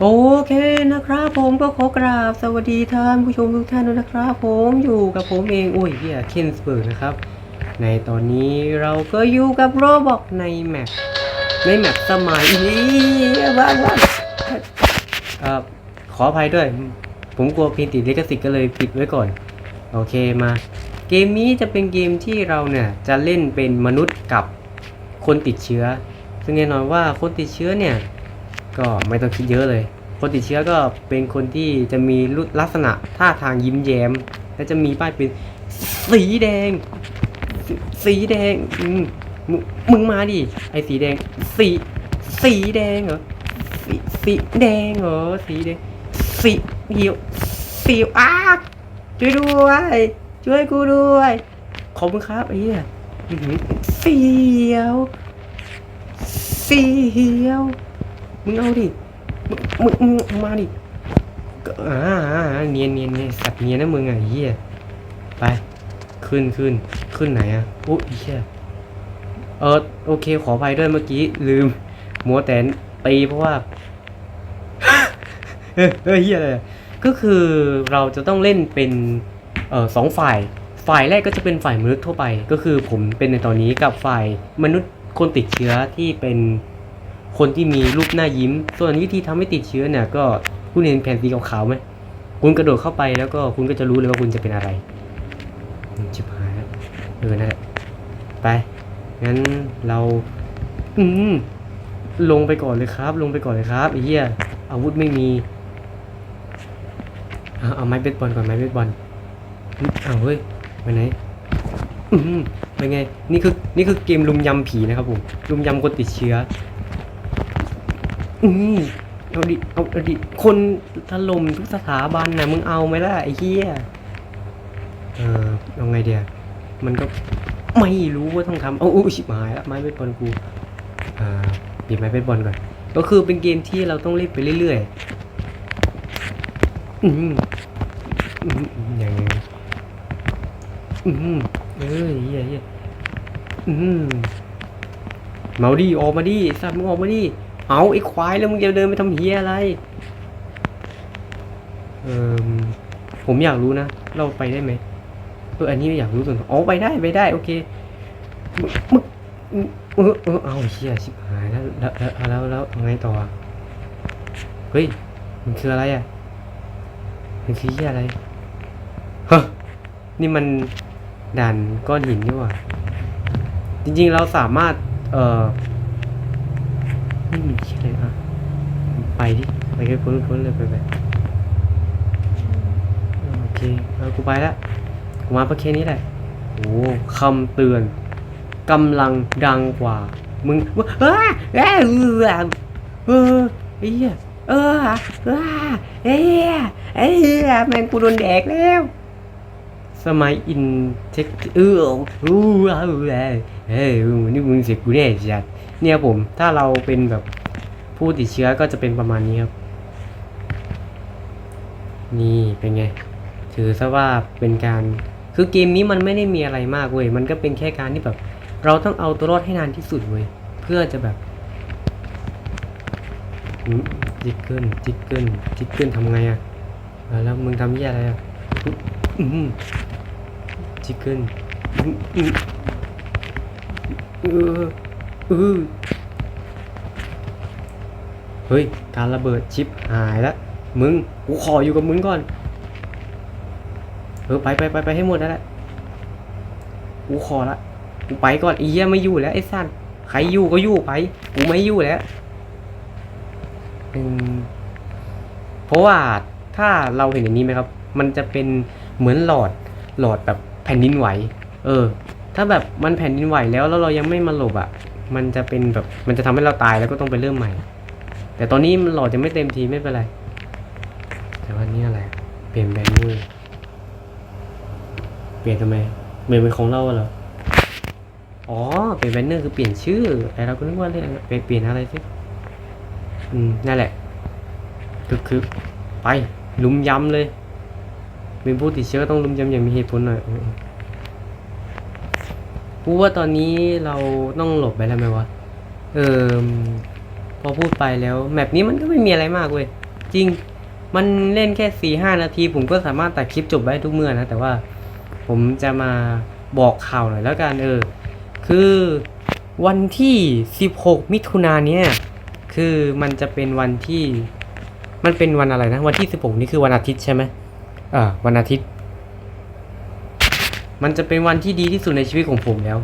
โอเคนะครับผมก็ขอกราบสวัสดีท่านผู้ชมทุกท่านด้วยนะครับ ผมอยู่กับผมเองโอ้ยเฮียเคนสเบิร์กนะครับ ในตอนนี้เราก็อยู่กับโรบอกในแมปในแมปสมัยนี้บ้าบ้าเอ่อขออภัยด้วย ผมกลัวเพลงติดลิขสิทธิ์ก็เลยปิดไว้ก่อน โอเคมา เกมนี้จะเป็นเกมที่เราเนี่ยจะเล่นเป็นมนุษย์กับคนติดเชื้อ ซึ่งแน่นอนว่าคนติดเชื้อเนี่ย ก็ไม่ต้องคิดเยอะเลย คนติดเชื้อก็เป็นคนที่จะมีลักษณะท่าทางยิ้มแย้ม และจะมีป้ายเป็นสีแดงสสีแดงอืมมึงมาดิไอ้สีแดง สีสีแดงเหรอสีสีแดงเหรอสีแดงสีเหียวสีอ้าช่วยด้วย ช่วยกูด้วย ขอบคุณครับไอ้เหี้ยอื้อหือสีเหียวสีเหียว มึงเอาดิ มึงมึงมึงมาดิก็อ่าอ่าอ่าเนียนเนียนเนียนสัตว์เนียนนะมึงอะไอ้เหี้ยไป ขึ้นขึ้นขึ้นไหนอะโอ้ยเหี้ยเออโอเคขออภัยด้วยเมื่อกี้ ลืมมัวแต่ตีเพราะว่า เออเออเฮียอะไรอะก็คือเราจะต้องเล่นเป็นเอ่อสองฝ่าย ฝ่ายแรกก็จะเป็นฝ่ายมนุษย์ทั่วไป ก็คือผมเป็นในตอนนี้กับฝ่ายมนุษย์คนติดเชื้อที่เป็น คนที่มีรูปหน้ายิ้ม ส่วนวิธีทำให้ติดเชื้อเนี่ยก็คุณเห็นแผ่นสีขาวๆไหมคุณกระโดดเข้าไปแล้วก็คุณก็จะรู้เลยว่าคุณจะเป็นอะไรอืมชิบหายเออนั่นแหละไปงั้นเรา อืมลงไปก่อนเลยครับ ลงไปก่อนเลยครับไอ้เหี้ยอาวุธไม่มีเอาเอาไม้เบสบอลก่อนไม้เบสบอลอืมเอาเฮ้ยไปไหนอืมเป็นไงนี่คือนี่คือเกมลุมยำผีนะครับผมลุมยำคนติดเชื้อ อืมเอาดิ เอาเอาดิ คนถล่มทุกสถาบันนะมึงเอาไหมล่ะไอ้เหี้ย เออเอาไงเดียมันก็ไม่รู้ว่าต้องทำเอาอุ้ยชิบหายแล้วไม้เบสบอลกูอ่าหยิบไม้เบสบอลก่อน ก็คือเป็นเกมที่เราต้องเล่นไปเรื่อยๆ อืมอืมอืมอย่างไงอืมเอ้ยเฮียเฮียอืมเมาดิออกมาดิสัตว์มึงออกมาดิ เอาไอ้ควายแล้วมึงจะเดินไปทำเฮียอะไร เออผมอยากรู้นะ เราไปได้ไหมเอออันนี้อยากรู้ส่วนอ๋อไปได้ไปได้ โอเคมึงมึเออเออเอาเชี่ยชิบหายแล้วแล้วแล้วแล้วไงต่อเฮ้ยมันคืออะไรอะมันคือเชี่ยอะไรฮะนี่มันด่านก้อนหินนี่หว่าจริงๆเราสามารถ เอ่อนี่มันเชี่ยอะไรอะไป ดิไปแค่พ้นพ้นเลยไปไปโอเคเอากูไปละกูมาประแค่นี้แหละโอ้คำเตือนกำลังดังกว่า มึงเอ้ยเอ้ยเออไอ้เหี้ยเออเออเอ้ยไอ้เหี้ยแม่งกูโดนแดกแล้วสมัยอินเทคเอออู้เออเฮ้ยนี่มึงเสียกูแน่จัดเนี่ยผมถ้าเราเป็นแบบ ผู้ติดเชื้อก็จะเป็นประมาณนี้ครับ นี่เป็นไง ถือซะว่าเป็นการ คือเกมนี้มันไม่ได้มีอะไรมากเว้ย มันก็เป็นแค่การที่แบบ เราต้องเอาตัวรอดให้นานที่สุดเว้ย เพื่อจะแบบจิกเกิลจิกเกิลจิกเกิลทำไงอะ่ะแล้วมึงทำยี่อะไรอะจิกเกิลอืมอืมเออเออ เฮ้ย การระเบิดชิปหายแล้วมึง กูขออยู่กับมึงก่อน เออไปไปไปไปให้หมดแล้วแหละกูขอละ กูไปก่อนอีเหี้ยไม่อยู่แล้วไอ้สันใครอยู่ก็อยู่ไป กูไม่อยู่แล้วอืมเพราะว่าถ้าเราเห็นอย่างนี้ไหมครับ มันจะเป็นเหมือนหลอดหลอดแบบแผ่นดินไหว เออ ถ้าแบบมันแผ่นดินไหวแล้วแล้วเรายังไม่มาหลบอะ มันจะเป็นแบบ มันจะทำให้เราตายแล้วก็ต้องไปเริ่มใหม่ แต่ตอนนี้มันหลอดจะไม่เต็มทีไม่เป็นไร แต่ว่านี่อะไร เปลี่ยนแบนเนอร์เปลี่ยนทำไมเปลี่ยนเป็นของเราเหรอ อ๋อ เปลี่ยนแบนเนอร์คือเปลี่ยนชื่อไอเราก็นึกว่าเรียกเปลี่ยนเปลี่ยนอะไรสิอืม นั่นแหละคือคือไปลุมยำเลย เป็นผู้ติดเชื้อต้องลุมยำอย่างมีเหตุผลหน่อยพูดว่าตอนนี้เราต้องหลบไปแล้วไหมวะ เออ อพูดไปแล้วแมปนี้มันก็ไม่มีอะไรมากเว้ยจริงมันเล่นแค่สี่ห้านาที ผมก็สามารถตัดคลิปจบได้ทุกเมื่อนะแต่ว่าผมจะมาบอกข่าวหน่อยแล้วกันเออ คือวันที่ 16 มิถุนายนเนี่ยคือมันจะเป็นวันที่มันเป็นวันอะไรนะ วันที่ 16 นี่คือวันอาทิตย์ใช่ไหมอ่าวันอาทิตย์ มันจะเป็นวันที่ดีที่สุดในชีวิตของผมแล้ว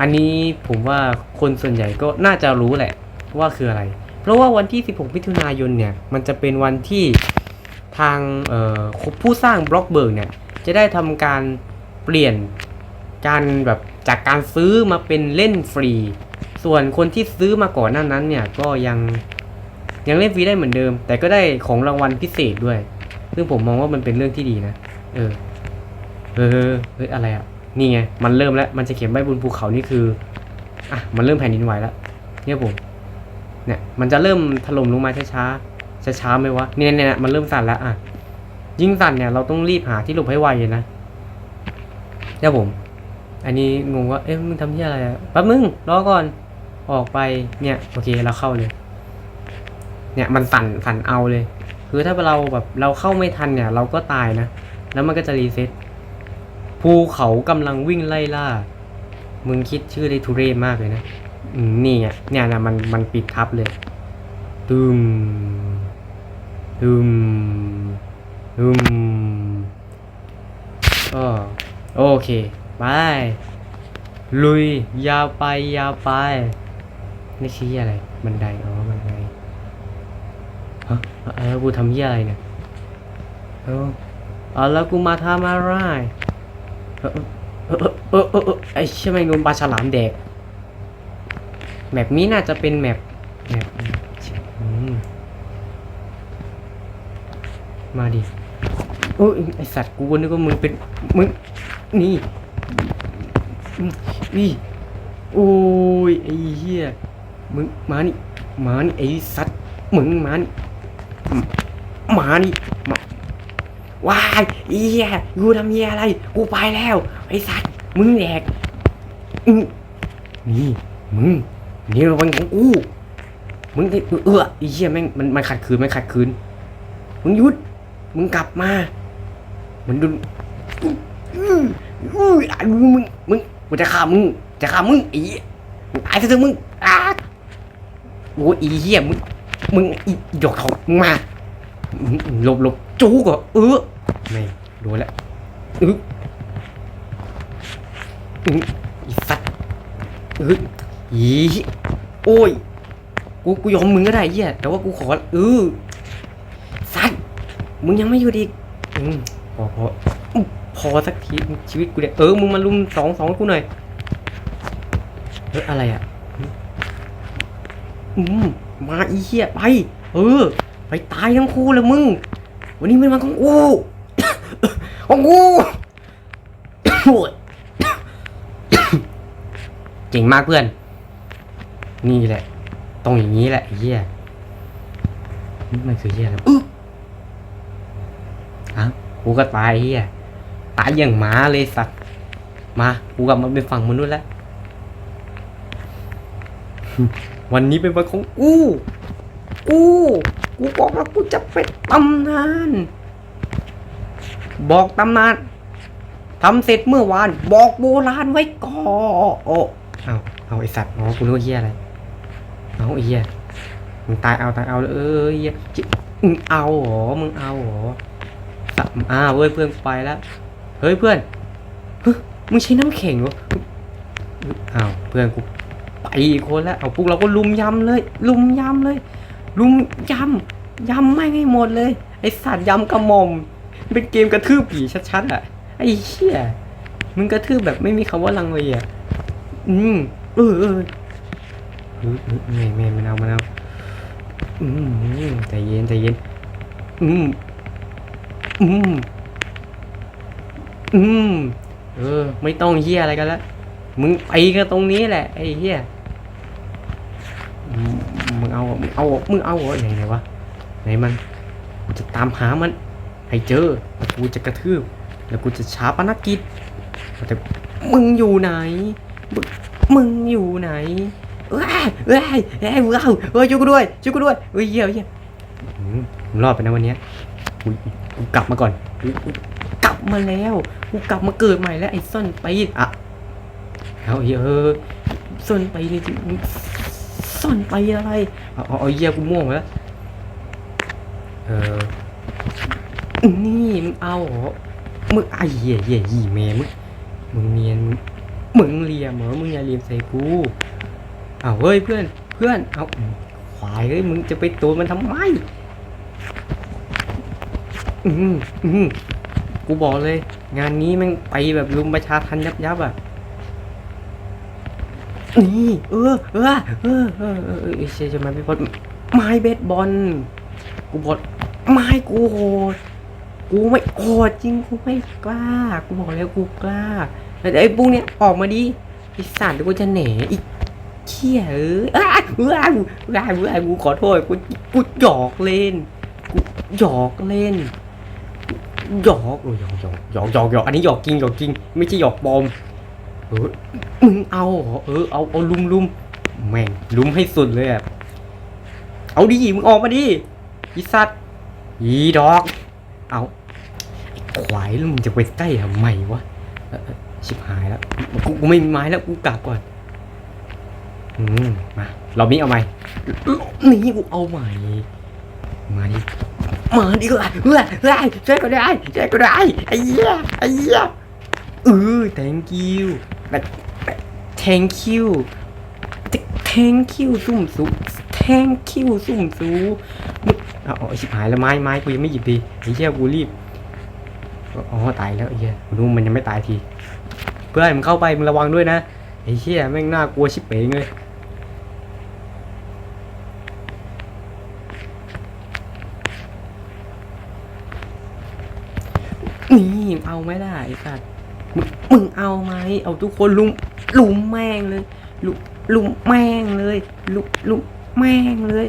อันนี้ผมว่าคนส่วนใหญ่ก็น่าจะรู้แหละ ว่าคืออะไร เพราะว่าวันที่ 16 มิถุนายนเนี่ย มันจะเป็นวันที่ทางผู้สร้างบล็อกเบิร์กเนี่ย จะได้ทำการเปลี่ยนการแบบจากการซื้อมาเป็นเล่นฟรี ส่วนคนที่ซื้อมาก่อนหน้านั้นเนี่ย ก็ยังยังเล่นฟรีได้เหมือนเดิม แต่ก็ได้ของรางวัลพิเศษด้วย ซึ่งผมมองว่ามันเป็นเรื่องที่ดีนะ เออ เออเฮ้ยอะไรอะ นี่ไง มันเริ่มแล้ว มันจะเขียนใบบนภูเขานี่คือ อะ มันเริ่มแผ่นดินไหวแล้ว เนี่ยผม เนี่ยมันจะเริ่มถล่มลงมาช้าๆช้าๆไหมวะเนี่ยเนี่ยเนี่ยมันเริ่มสั่นแล้วอะยิ่งสั่นเนี่ยเราต้องรีบหาที่หลบให้ไวเลยนะเนี่ยผม อันนี้งงว่าเอ๊ะมึงทำที่อะไรอะแป๊บมึงรอก่อนออกไปเนี่ยโอเคเราเข้าเลย เนี่ยมันสั่นสั่นเอาเลย คือถ้าเราแบบเราเข้าไม่ทันเนี่ย เราก็ตายนะ แล้วมันก็จะรีเซ็ตภูเขากำลังวิ่งไล่ล่า มึงคิดชื่อได้ทุเรศมากเลยนะ นี่ไงเนี่ยนะมันมันปิดทับเลยตึมตึมตึมก็โอเคไปลุยยาวไปยาวไปนี่ชี้อะไร บันไดอ๋อบันไดฮะเออกูทำเหี้ยอะไรเนี่ยเออเอาแล้วกูมาทำอะไรเออเออเออเออไอ้เชี่ยแม่งโดนปลาฉลามแดก แมปนี้น่าจะเป็นแมปแมปมาดิโอ้ยไอสัตว์กูนึกว่ามึงเป็นมึงนี่อืมนี่โอ้ยไอเหี้ยมึงมานี่มานี่ไอสัตว์มึงมานี่มานี่มาว้ายไอเหี้ยกูทำเหี้ยอะไรกูไปแล้วไอสัตว์มึงแดกอื้อนี่มึง นี่รางวัลของกูมึงไอ้เอื้อไอ้เหี้ยแม่งมันมันขัดขืนมันขัดขืนมึงหยุด มึงกลับมามันดุนอื้ออื้ออื้ออะมึงมึงมึงกูจะฆ่ามึงจะฆ่ามึงไอ้เหี้ยมึงตายซะเถอะมึงอ้าโอ้ยไอีเหี้ยมึงมึงอีหยอกเขามึงมาหลบหลบจูกเหรอเออไม่โดนแล้วอึออืออีสัตว์เอ อีโอ้ย กู กูยอมมึงก็ได้เหี้ยแต่ว่ากูขอเออสัตว์มึงยังไม่หยุดอีกอืมพอพอพอสักทีชีวิตกูเนี่ยเออ มึงมาลุมสองสองกูหน่อย เอออะไรอะ อืม มาอีเหี้ยไป เออ ไปตายทั้งคู่เลยมึง วันนี้เป็นวันของกูของกูโอ้ยเก่งมากเพื่อน นี่แหละต้องอย่างนี้แหละไอ้เฮียนี่มันคือเฮียอะไรอึ๊บอะกูก็ตายไอ้เฮียตายอย่างหมาเลยสัตว์มากูกลับมาเป็นฝั่งมนุษย์แล้ววันนี้เป็นวันของกูกูกูบอกแล้วกูจะเป็นตำนาน บอกตำนานทำเสร็จเมื่อวาน บอกโบราณไว้ก่อนโอ้เอาเอาไอสัตว์อ๋อกูนึกว่าเฮียอะไร เอาไอเฮียมึงตายเอาตายเอาเลยเออเฮียจิมึงเอาเหรอมึงเอาเหรอสัตว์อ้าวเว้ยเพื่อนไปแล้วเฮ้ยเพื่อนมึงใช้น้ำแข็งเหรออ้าวเพื่อนกูไปอีกคนแล้วเอาพวกเราก็ลุมยำเลย ลุมยำเลย ลุมยำยำไม่ให้หมดเลย ไอสัตว์ยำกระหม่อมเป็นเกมกระทืบผีชัดๆอะไอ้เหี้ยมึงกระทืบแบบไม่มีคำว่าลังเลยอะอืมเออ แม่แม่มันเอามันเอาอืมใจเย็นใจเย็น อืมอืมอืมเออ ไม่ต้องเหี้ยอะไรกันละมึงไปกันตรงนี้แหละไอ้เหี้ยมึงเอามึงเอามึงเอาเหรอไหนไหนวะไหนมันกูจะตามหามัน ให้เจอแล้วกูจะกระทืบแล้วกูจะชาปนกิจแต่มึงอยู่ไหน มึงอยู่ไหน เอ้ยเอ้ยเอ้ยมึงเอาเอ้ยช่วยกูด้วยช่วยกูด้วยเอ้ยเหี้ยเหี้ยอืมผมรอดไปนะวันเนี้ยกูกูกลับมาก่อนกูกูกลับมาแล้วกูกลับมาเกิดใหม่แล้วไอ้ส้นไปดอะเอาเหี้ยเออส้นไปนี่จริงส้นไปอะไรเอาเอาเอาเหี้ยกูม่วงไปแล้วเออนี่มึงเอาเหรอมึงไอ้เหี้ยเหี้ยยี่แม่มึงมึงเนียนมึงเลียมเหรอมึงอย่าเลียมใส่กู อาเฮ้ยเพื่อนเพื่อนเอาควายเฮ้ยมึงจะไปตัวมันทำไมอืมอืมกูบอกเลย งานนี้ม่งไปแบบลุมประชาทันยับยับอะนี่เออเออเออเออเออเชยจะมาพี่พอดไม้เบสบอลกูบอกไม้กูโหดกูไม่โหดจริงกูไม่กล้า กูบอกแล้วกูกล้าแต่ไอ้พวกเนี้ยออกมาดิไอสัตว์กูจะแหน่อีก เขี้ยเอ้ยอ้าวอ้าวอ้าวอ้าวกูขอโทษกูกูหยอกเล่นกูหยอกเล่นหยอกเออหยอกหยอกหยอกหยอกหยอกอันนี้หยอกจริงหยอกจริง ไม่ใช่หยอกปลอมเออมึงเอาเหรอเออเอาเอาลุมลุมแม่งลุมให้สุดเลยอะเอาดิมึงออกมาดิอีสัตว์อีดอก เอาไอ้ควายแล้วมึงจะไปใกล้ทำไมวะเออเออชิบหายแล้วกูกูไม่มีไม้แล้วกูกลับก่อน อืมมา เรามีเอาไหมนี่กูเอาใหม่ มาดิมาดิก็ได้เฮ้ยเฮ้ยช่วยก็ได้ช่วยก็ได้ไอ้เหี้ยไอ้เหี้ยเออ thank you แบบ thank you thank you ซุ่มซู thank you ซุ่มซูมึงเอาเอาชิบหายแล้วไม้ไม้กูยังไม่หยิบดีไอ้เหี้ยกูรีบอ๋อตายแล้วไอ้เหี้ยกูรู้มันยังไม่ตายที เพื่อนมึงเข้าไปมึงระวังด้วยนะไอ้เหี้ยแม่งน่ากลัวชิบเป๋งเลย นี่เอาไม่ได้ไอ้สัตว์มึงมึงเอาไหมเอาทุกคนลุมลุมแม่งเลยลุมลุมแม่งเลยลุมลุมแม่งเลย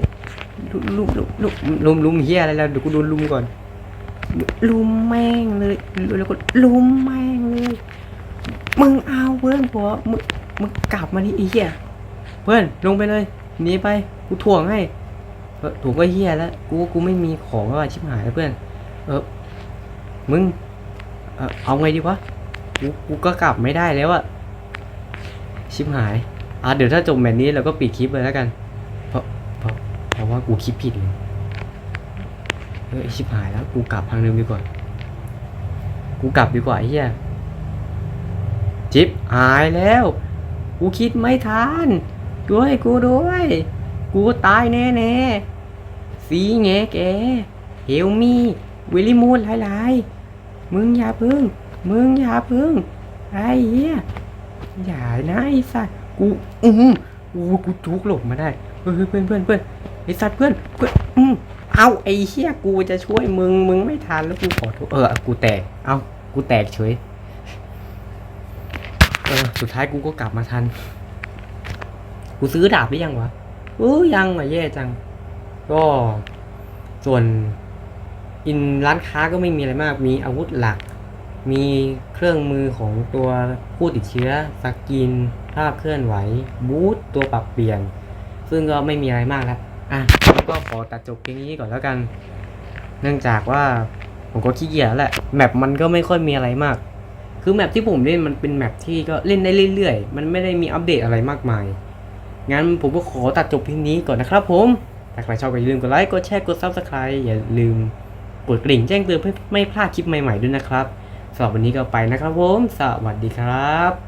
ลุมลุมลุมลุมลุมลุมเฮียอะไรแล้วเดี๋ยวกูโดนลุมก่อน ลุมแม่งเลยแล้วก็ลุมแม่งเลย มึงเอาเพื่อนผัวมึงมึงกลับมาดิไอ้เหี้ยเพื่อนลงไปเลยหนีไปกูถ่วงให้ถ่วงก็เฮียแล้วกูกูไม่มีของแล้วชิบหายแล้วเพื่อน เออมึง เออเอาไงดีวะกูกูก็กลับไม่ได้แล้วอะชิบหายอะเดี๋ยวถ้าจบแมตช์นี้เราก็ปิดคลิปเลยแล้วกัน เพราะเพราะเพราะว่ากูคิดผิดเลยเฮ้ยชิบหายแล้วกูกลับทางเดิมดีกว่า กูกลับดีกว่าไอ้เหี้ยจิบหายแล้ว กูคิดไม่ทันด้วยกูด้วย กูตายแน่แน่สีแงแกเฮลมี่วิลลิมูนหลายๆ มึงอย่าพึ่ง มึงอย่าพึ่ง ไอ้เหี้ย อย่านะไอ้สัตว์ กู อืมกูกูจุกหลบมาได้ เฮ้ยเพื่อนเพื่อนเพื่อนไอ้สัตว์เพื่อนเพื่อนอืมเอาไอ้เหี้ยกูจะช่วยมึง มึงไม่ทันแล้วกูขอโทษเออ กูแตก เอากูแตกเฉย เออ สุดท้ายกูก็กลับมาทัน กูซื้อดาบหรือยังวะเออยังอะแย่จัง ก็ ส่วน อินร้านค้าก็ไม่มีอะไรมาก มีอาวุธหลัก มีเครื่องมือของตัวผู้ติดเชื้อสกิน ภาพเคลื่อนไหว บูทตัวปรับเปลี่ยน ซึ่งก็ไม่มีอะไรมากแล้วอะก็ขอตัดจบเพียงนี้ก่อนแล้วกัน เนื่องจากว่าผมก็ขี้เกียจแล้วแหละ แมปมันก็ไม่ค่อยมีอะไรมาก คือแมปที่ผมเล่นมันเป็นแมปที่ก็เล่นได้เรื่อยๆ มันไม่ได้มีอัปเดตอะไรมากมาย งั้นผมก็ขอตัดจบเพียงนี้ก่อนนะครับผม ถ้าใครชอบก็อย่าลืมกดไลค์ กดแชร์ กด Subscribe อย่าลืม กดกริ่งแจ้งเตือนเพื่อไม่พลาดคลิปใหม่ๆด้วยนะครับสำหรับวันนี้ก็ไปนะครับผม สวัสดีครับ